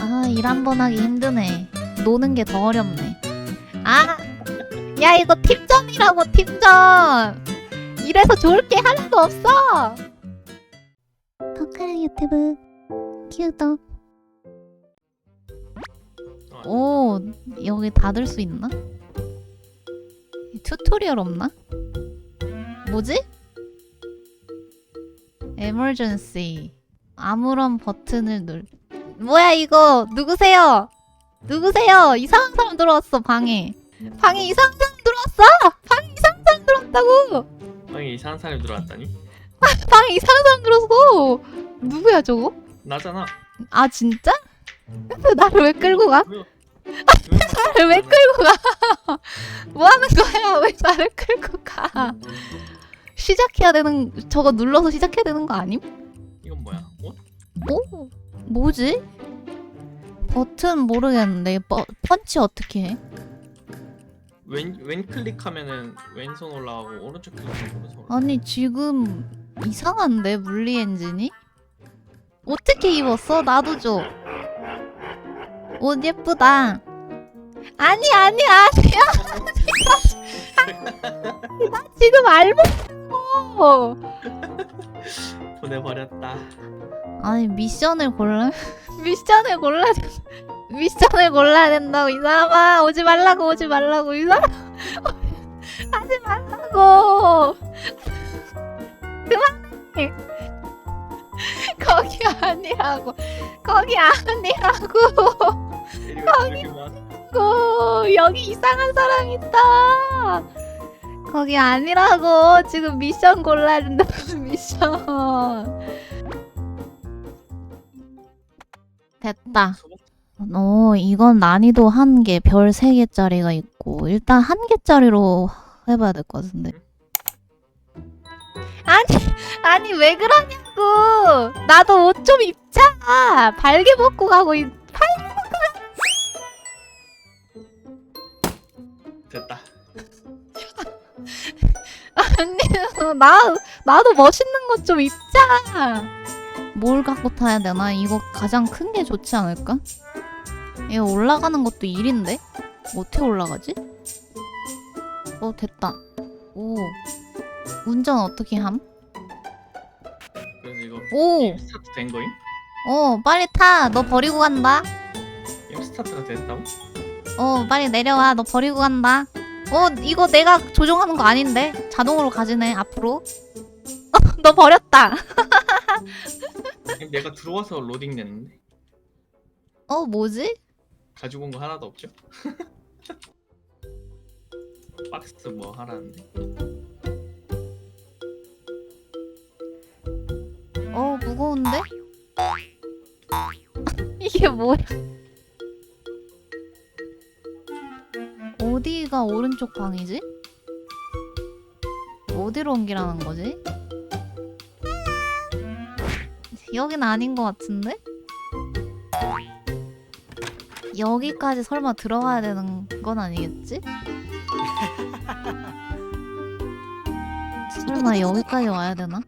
아, 일 한 번 하기 힘드네. 노는 게 더 어렵네. 아, 야, 이거 팀전이라고, 팀전! 이래서 좋을 게 하나도 없어! 포카랑 유튜브, 큐도. 오, 여기 닫을 수 있나? 튜토리얼 없나? 뭐지? 에멀전시 아무런 버튼을 눌 뭐야 이거 누구세요? 누구세요? 이상한 사람 들어왔어 방에 방에 이상한 사람 들어왔어 방에 이상한 사람 들어왔다고 방에 이상한 사람이 들어왔다니? 방에 이상한 사람 들어왔어 누구야 저거? 나잖아. 아 진짜? 근데 나를 왜 끌고 가? 왜? 나를 왜 끌고 가? 뭐 하는 거야? 왜 나를 끌고 가? 시작해야 되는 저거 눌러서 시작해야 되는 거 아님? 이건 뭐야? 옷? 오 뭐지? 버튼 모르겠는데 버, 펀치 어떻게 해? 왼, 왼 클릭하면은 왼손 올라가고 오른쪽 클릭하면 오른손 올라가. 아니 지금 이상한데 물리 엔진이? 어떻게 입었어? 나도 줘. 옷 예쁘다. 아니 아니 아니야. 나 지금 있 어. 보내버렸다. 아니 미션을 골라 미션을 골라야 돼. 미션을 골라야 된다고 이 사람아 오지 말라고 오지 말라고 이 사람 하지 말라고 그만해 거기 아니라고 거기 아니라고 데리고. 고 여기 이상한 사람 있다 거기 아니라고 지금 미션 골라야 된다고 미션 됐다 어, 이건 난이도 한 개, 별 세 개짜리가 있고, 일단 한 개짜리로 해봐야 될 것 같은데. 아니, 아니, 왜 그러냐고! 나도 옷 좀 입자! 발개 벗고 가고, 있... 나, 나도 멋있는 것 좀 입자! 뭘 갖고 타야 되나? 이거 가장 큰 게 좋지 않을까? 이거 올라가는 것도 일인데? 어떻게 올라가지? 어, 됐다. 오. 운전 어떻게 함? 그래서 이거 오! 게임 스타트 된 거임? 어, 빨리 타. 너 버리고 간다. 게임 스타트가 됐다고? 어, 빨리 내려와. 너 버리고 간다. 어, 이거 내가 조종하는 거 아닌데? 자동으로 가지네, 앞으로. 어, 너 버렸다. 내가 들어와서 로딩 됐는데 어, 뭐지? 가지고 온 거 하나도 없죠? 박스 뭐 하라는데? 어, 무거운데? 이게 뭐야? 어디가 오른쪽 방이지? 어디로 옮기라는 거지? 여긴 아닌 것 같은데? 여기까지 설마 들어가야 되는 건 아니겠지? 설마 여기까지 와야 되나?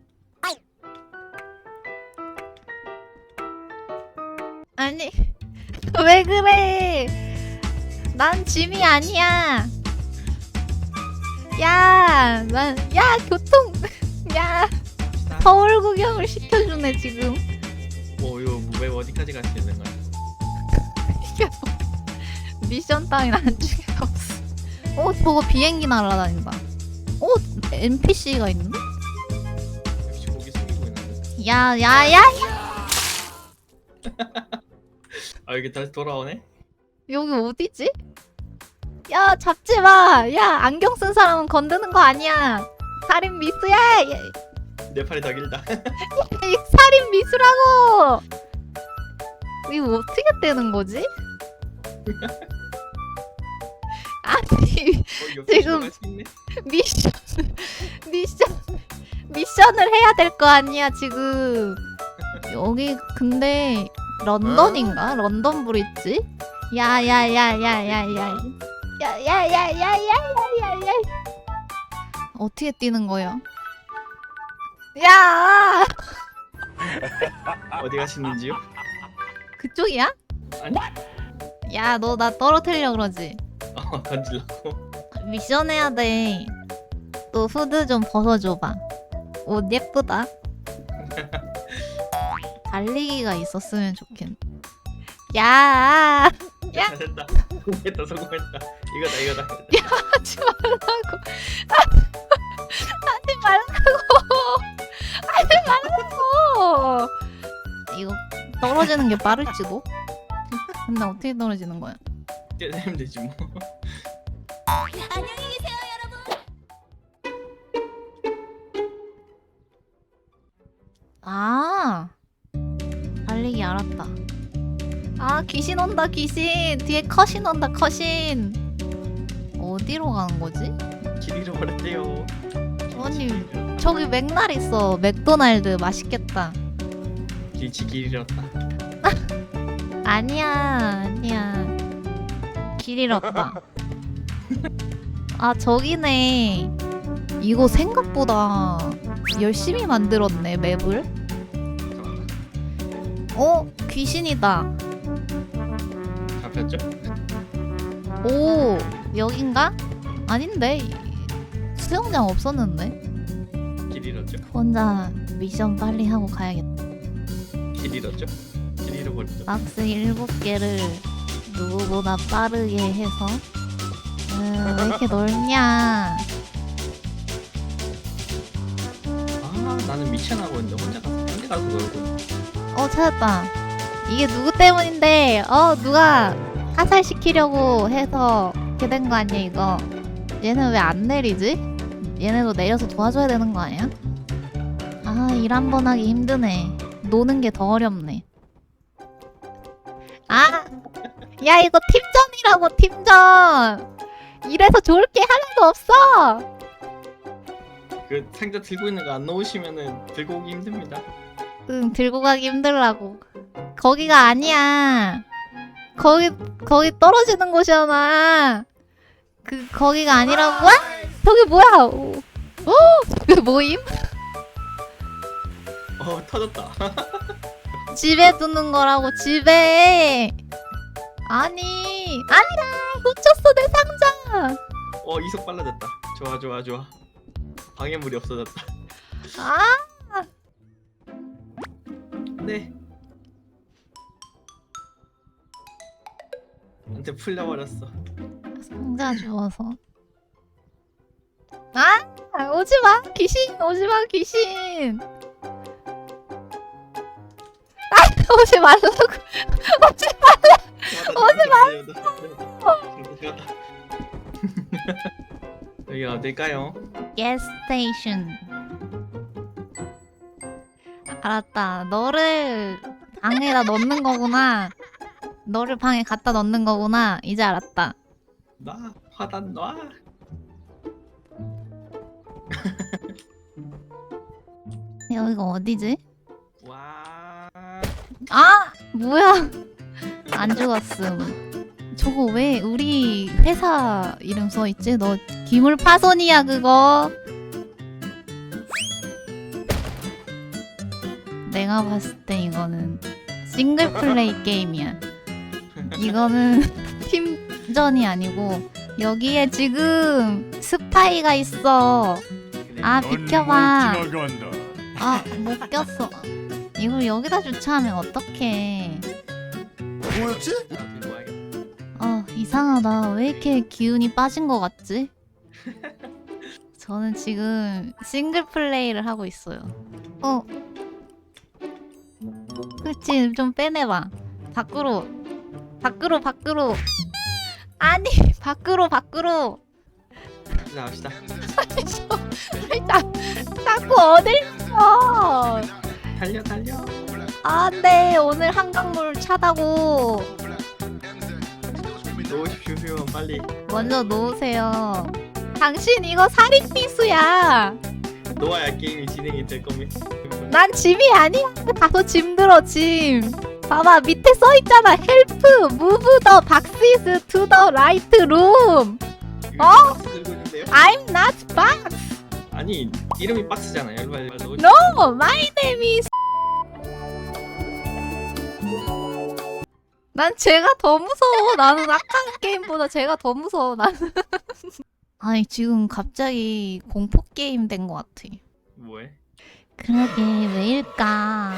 아니 왜 그래 난 짐이 아니야. 야 난 야 교통. 야 서울 구경을 시켜주네 지금. 뭐 이거 웹 어디까지 갈 수 있는 거야? 이게 뭐 미션 따윈 안 중에 없어. 어 저거 비행기 날아다닌다. 어 NPC가 있네 역시 고기 숙이고 있는데? 야 야야! 아 여기 다시 돌아오네? 여기 어디지? 야 잡지 마. 야 안경 쓴 사람은 건드는 거 아니야. 살인 미수야. 야, 내 팔이 더 길다 이 살인 미수라고. 이거 어떻게 떼는 거지? 아니 어, 지금-? 미션 미션 미션을 해야 될 거 아니야 지금. 여기 근데 런던인가? 런던 브릿지? 야야야야야야. 야야야야야야야. 어떻게 뛰는 거예요? 야! 어디 가시는지요? 그쪽이야? 아니. 야, 너 나 떨어뜨려 그러지? 어, 던질라고. 미션 해야 돼. 너 후드 좀 벗어줘봐. 옷 예쁘다. 달리기가 있었으면 좋겠네. 야! 야! 됐다. 성공했다 성공했다 이거다 이거다 하지 말라고. 하지 말라고. 하지 말라고. 이거 떨어지는 게 빠를지도. 근데 어떻게 떨어지는 거야? 때리면 되지 뭐 아, 달리기 알았다. 아, 귀신 온다, 귀신. 뒤에 컷신 온다, 컷신. 어디로 가는 거지? 길 잃어버렸대요 아니, 저기 맥날 있어. 맥도날드 맛있겠다. 길치 길 잃었다 아니야, 아니야. 길 잃었다. 아, 저기네. 이거 생각보다 열심히 만들었네, 맵을. 어, 귀신이다. 잡혔죠? 오, 여긴가? 아닌데. 수영장 없었는데. 길 잃었죠? 혼자 미션 빨리 하고 가야겠다. 길 잃었죠? 길 잃어버렸죠? 박스 7개를 누구보다 빠르게 해서 음, 왜 이렇게 넓냐 아 나는 있는데 혼자 가서 혼자 가서 놀고 어 찾았다 이게 누구 때문인데 어 누가 하살시키려고 해서 이렇게 된 거 아니야 이거? 얘는 왜 안 내리지? 얘네도 내려서 도와줘야 되는 거 아니야? 아 일 한 번 하기 힘드네. 노는 게 더 어렵네. 아! 야 이거 팀전이라고 팀전! 이래서 좋을 게 하나도 없어! 그 상자 들고 있는 거 안 넣으시면은 들고 오기 힘듭니다. 응 들고 가기 힘들라고. 거기가 아니야 거기 거기 떨어지는 곳이잖아. 그 거기가 아니라고 와? 저기 뭐야? 오. 어? 저기 모임? 어 터졌다. 집에 두는 거라고 집에. 아니 아니야 놓쳤어 내 상자. 어 이속 빨라졌다. 좋아 좋아 좋아. 방해물이 없어졌다. 아. 네 한테 풀려버렸어. 상자 주워서. 아 오지마 귀신 오지마 귀신. 아 오지 말라고. 오지 오지 마 여기 어딜까요? gas station. 알았다. 너를 방에다 넣는 거구나 너를 방에 갖다 넣는 거구나. 이제 알았다. 놔 화단 놔. 여기가 어디지? 와. 아! 뭐야? 안 죽었음. 저거 왜 우리 회사 이름 써있지? 너 기물 파손이야 그거. 내가 봤을 때 이거는 싱글 플레이 게임이야 이거는 팀전이 아니고 여기에 지금 스파이가 있어. 아 비켜봐. 지나간다. 아못 꼈어. 이걸 여기다 주차하면 어떡해. 뭐였지? 아 이상하다. 왜 이렇게 기운이 빠진 것 같지? 저는 지금 싱글 플레이를 하고 있어요. 어. 그치 좀 빼내봐. 밖으로 밖으로 밖으로 아니 밖으로 밖으로 나갑시다. 자, 자꾸 어딜 쳐 달려 달려. 안돼 오늘 한강물 차다고 놓으십시오 빨리. 먼저 놓으세요 당신 이거 살인미수야 놓아야 게임이 진행이 될 겁니다. 난 짐이 아니야. 가서 짐 들어 짐. 봐봐 밑에 써있잖아. 헬프 무브 더 박스 투 더 라이트 룸 어? I'm not box. 아니 이름이 박스잖아요. no my name is. 난 쟤가 더 무서워. 나는 아까 게임보다 쟤가 더 무서워 나는. 아니 지금 갑자기 공포 게임 된 것 같아. 뭐해? 그러게 왜일까?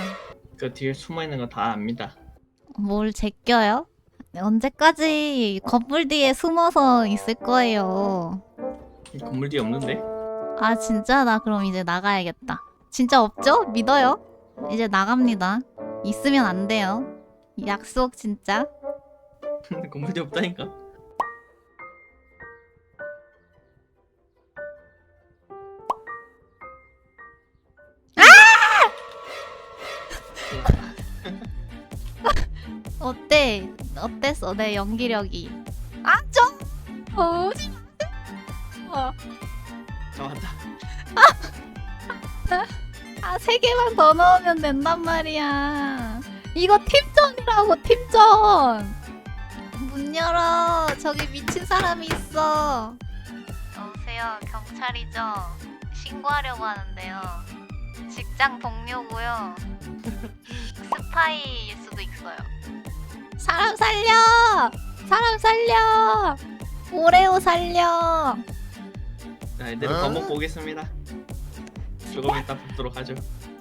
그 뒤에 숨어 있는 거 다 압니다. 뭘 제껴요? 언제까지 건물 뒤에 숨어서 있을 거예요. 건물 뒤에 없는데? 아 진짜 나 그럼 이제 나가야겠다. 진짜 없죠? 믿어요? 이제 나갑니다. 있으면 안 돼요. 약속 진짜. 건물 뒤에 없다니까. 어때? 어땠어? 내 연기력이. 아 좀. 어, 오지 마. 잡았다. 아 세 개만 더 넣으면 된단 말이야. 이거 팀전이라고 팀전. 문 열어. 저기 미친 사람이 있어. 여보세요. 경찰이죠. 신고하려고 하는데요. 직장 동료고요. 스파이일 수도 있어요. 사람 살려! 사람 살려! 오레오 살려! 자, 이대로 어? 밥 먹고 오겠습니다. 조금 이따 뵙도록 하죠.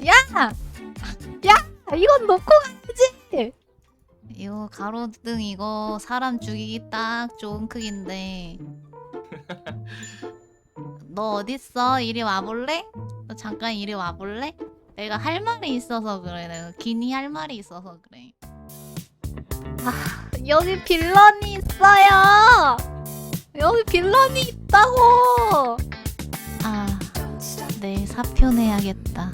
야! 야! 이건 놓고 가야지! 이거 가로등 이거 사람 죽이기 딱 좋은 크기인데 너 어딨어? 이리 와볼래? 너 잠깐 이리 와볼래? 내가 할 말이 있어서 그래 내가 기니 할 말이 있어서 그래 아 여기 빌런이 있어요. 여기 빌런이 있다고. 아 내일 사표 내야겠다